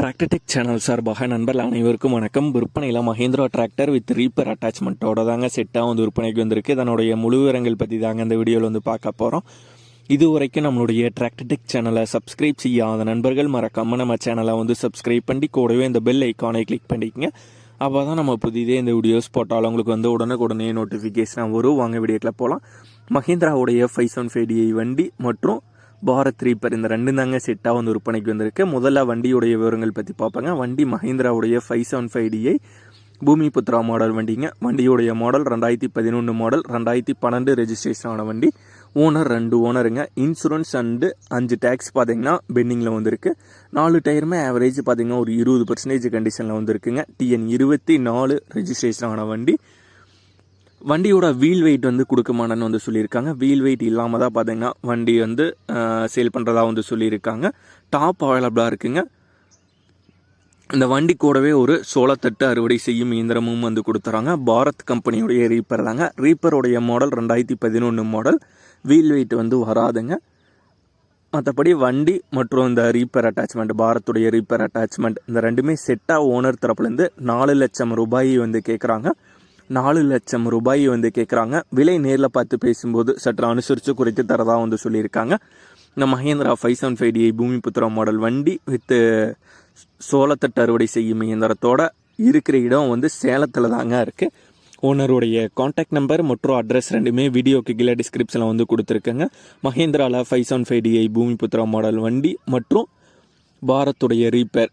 Tractor Tech channel சார்பாக நண்பர்கள் அனைவருக்கும் வணக்கம். விற்பனையில் மஹேந்திரா டிராக்டர் வித் ரீப்பர் அட்டாச்மெண்ட்டோட தாங்க செட்டாக வந்து விற்பனைக்கு வந்திருக்கு. இதனுடைய முழு விவரங்கள் பற்றி தாங்க இந்த வீடியோவில் வந்து பார்க்க போகிறோம் இது வரைக்கும் நம்மளுடைய டிராக்டர்டெக் சேனலை சப்ஸ்கிரைப் செய்யாத நண்பர்கள் மறக்காமல் நம்ம சேனலை வந்து சப்ஸ்கிரைப் பண்ணி கூடவே இந்த பெல் ஐக்கானை கிளிக் பண்ணிக்கங்க. அப்போ தான் நம்ம புதிதே இந்த வீடியோஸ் போட்டாலும் உங்களுக்கு வந்து உடனுக்குடனே நோட்டிஃபிகேஷனாக வரும். வாங்க வீடியோக்கில் போகலாம் மஹேந்திராவுடைய ஃபைவ் செவன் ஃபைவ் டிஐ வண்டி மற்றும் பாரத் ரீப்பர் இந்த ரெண்டும் தாங்க செட்டாக வந்து விற்பனைக்கு வந்திருக்கு. முதல்ல வண்டியுடைய விவரங்கள் பற்றி பார்ப்பாங்க வண்டி Mahindra five seven five DI Bhoomi Putra model வண்டிங்க. வண்டியுடைய மாடல் ரெண்டாயிரத்தி பதினொன்று மாடல் ரெண்டாயிரத்தி பன்னெண்டு ரெஜிஸ்ட்ரேஷன் ஆன வண்டி. ஓனர் ரெண்டு ஓனருங்க இன்சூரன்ஸ் அண்டு அஞ்சு டேக்ஸ் பார்த்தீங்கன்னா பெண்டிங்கில் வந்திருக்கு. நாலு டயருமே ஆவரேஜ் பார்த்தீங்கன்னா ஒரு இருபது பர்சன்டேஜ் கண்டிஷனில் வந்திருக்குங்க. டிஎன் இருபத்தி நாலு ரெஜிஸ்ட்ரேஷன் ஆன வண்டி. வண்டியோட வீல் வெயிட் வந்து கொடுக்குமானன்னு வந்து சொல்லியிருக்காங்க. வீல் வெயிட் இல்லாமல் தான் பார்த்தீங்கன்னா வண்டி வந்து சேல் பண்ணுறதா வந்து சொல்லியிருக்காங்க. டாப் அவைலபிளாக இருக்குங்க. இந்த வண்டி கூடவே ஒரு சோளத்தட்டு அறுவடை செய்யும் இயந்திரமும் வந்து கொடுத்துறாங்க. பாரத் கம்பெனியுடைய ரீப்பர் தாங்க. ரீப்பருடைய மாடல் ரெண்டாயிரத்தி பதினொன்று மாடல் வீல் வெயிட் வந்து வராதுங்க. மற்றபடி வண்டி மற்றும் இந்த ரீப்பர் அட்டாச்மெண்ட் பாரத்துடைய ரீப்பர் அட்டாச்மெண்ட் இந்த ரெண்டுமே செட்டாக ஓனர் தரப்புலேருந்து நாலு லட்சம் ரூபாய் வந்து கேட்குறாங்க நாலு லட்சம் ரூபாய் வந்து கேட்குறாங்க விலை நேரில் பார்த்து பேசும்போது சற்று அனுசரித்து குறைத்து தரதாக வந்து சொல்லியிருக்காங்க. இந்த Mahindra five seven five DI Bhoomiputra model வண்டி வித்து சோளத்தட்டு அறுவடை செய்யும் இயந்திரத்தோட இருக்கிற இடம் வந்து சேலத்தில் தாங்க இருக்குது ஓனருடைய காண்டாக்ட் நம்பர் மற்றும் அட்ரஸ் ரெண்டுமே வீடியோக்கு கீழே டிஸ்கிரிப்ஷனில் வந்து கொடுத்துருக்கேங்க. மஹேந்திராவில் five seven five DI Bhoomiputra model வண்டி மற்றும் பாரத்துடைய ரீப்பேர்